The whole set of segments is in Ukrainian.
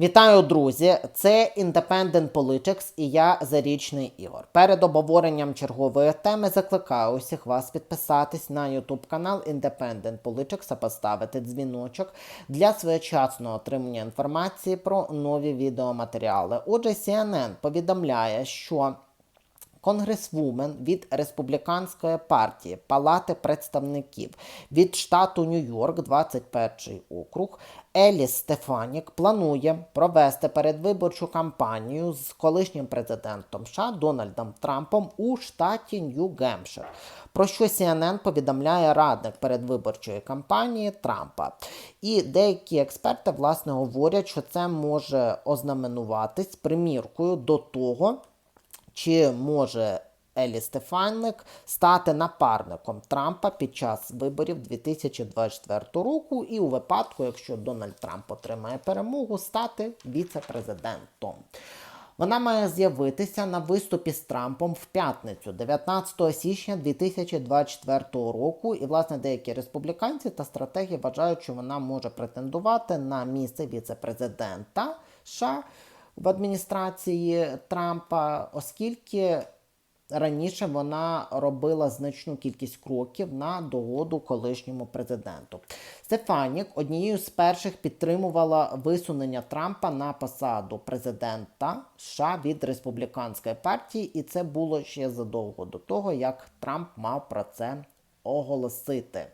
Вітаю, друзі! Це Independent Politics і я Зарічний Ігор. Перед обговоренням чергової теми закликаю усіх вас підписатись на YouTube канал Independent Politics та поставити дзвіночок для своєчасного отримання інформації про нові відеоматеріали. Отже, CNN повідомляє, що Конгресвумен від республіканської партії Палати представників від штату Нью-Йорк, 21 округ, Еліс Стефанік планує провести передвиборчу кампанію з колишнім президентом США Дональдом Трампом у штаті Нью-Гемпшир. Про що CNN повідомляє радник передвиборчої кампанії Трампа. І деякі експерти власне говорять, що це може ознаменуватись приміркою до того чи може Елі Стефанник стати напарником Трампа під час виборів 2024 року, і у випадку, якщо Дональд Трамп отримає перемогу, стати віце-президентом. Вона має з'явитися на виступі з Трампом в п'ятницю, 19 січня 2024 року. І, власне, деякі республіканці та стратегі вважають, що вона може претендувати на місце віце-президента США в адміністрації Трампа, оскільки раніше вона робила значну кількість кроків на догоду колишньому президенту. Стефанік однією з перших підтримувала висунення Трампа на посаду президента США від республіканської партії, і це було ще задовго до того, як Трамп мав про це оголосити.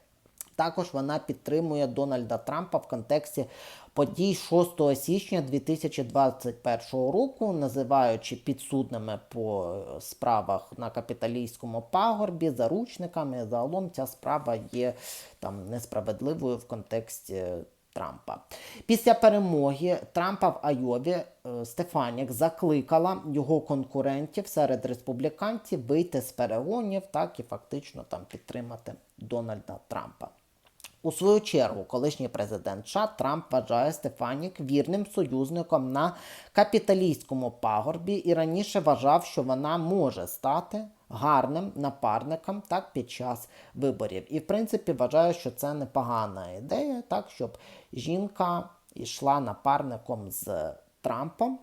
Також вона підтримує Дональда Трампа в контексті подій 6 січня 2021 року, називаючи підсудними по справах на капіталійському пагорбі, заручниками. Загалом ця справа є там несправедливою в контексті. Трампа після перемоги Трампа в Айові е, Стефанік закликала його конкурентів серед республіканців вийти з перегонів, так і фактично там підтримати Дональда Трампа. У свою чергу, колишній президент США Трамп вважає Стефанік вірним союзником на капіталістському пагорбі і раніше вважав, що вона може стати гарним напарником так під час виборів. І в принципі вважаю, що це непогана ідея, так щоб жінка йшла напарником з Трампом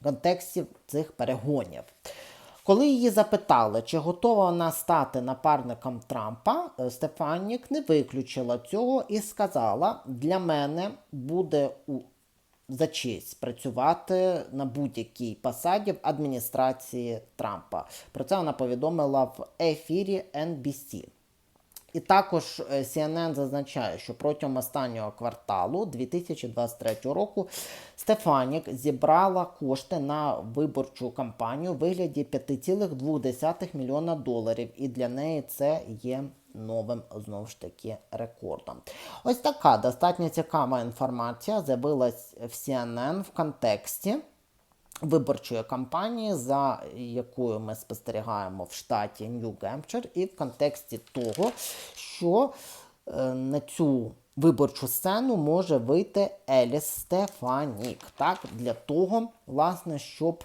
в контексті цих перегонів. Коли її запитали, чи готова вона стати напарником Трампа, е, Стефанік не виключила цього і сказала: для мене буде у за честь працювати на будь-якій посаді в адміністрації Трампа. Про це вона повідомила в ефірі NBC. І також е, CNN зазначає, що протягом останнього кварталу 2023 року Стефанік зібрала кошти на виборчу кампанію у вигляді 5,2 мільйона доларів, і для неї це є новим знову ж таки рекордом. Ось така достатньо цікава інформація з'явилась в CNN в контексті виборчої кампанії, за якою ми спостерігаємо в штаті Нью-Гемпшир, і в контексті того, що е, на цю виборчу сцену може вийти Еліс Стефанік. Так, для того, власне, щоб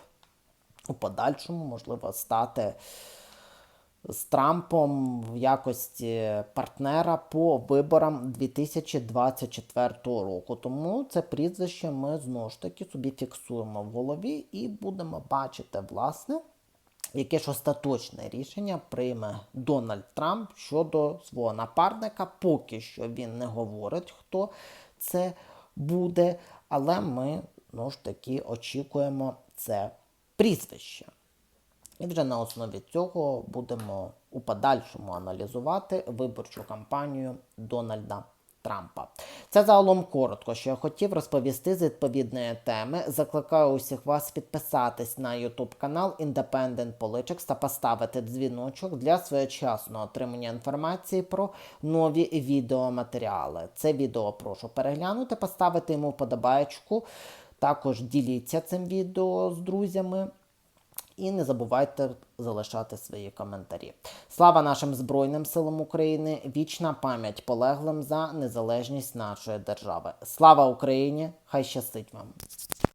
у подальшому можливо стати з Трампом в якості партнера по виборам 2024 року. Тому це прізвище ми знову ж таки собі фіксуємо в голові і будемо бачити, власне, яке ж остаточне рішення прийме Дональд Трамп щодо свого напарника. Поки що він не говорить, хто це буде, але ми знову ж таки очікуємо це прізвище. І вже на основі цього будемо у подальшому аналізувати виборчу кампанію Дональда Трампа. Це загалом коротко, що я хотів розповісти з відповідної теми. Закликаю усіх вас підписатись на YouTube канал Independent Politics та поставити дзвіночок для своєчасного отримання інформації про нові відеоматеріали. Це відео прошу переглянути, поставити йому вподобаєчку. Також діліться цим відео з друзями. І не забувайте залишати свої коментарі. Слава нашим Збройним силам України! Вічна пам'ять полеглим за незалежність нашої держави. Слава Україні! Хай щастить вам!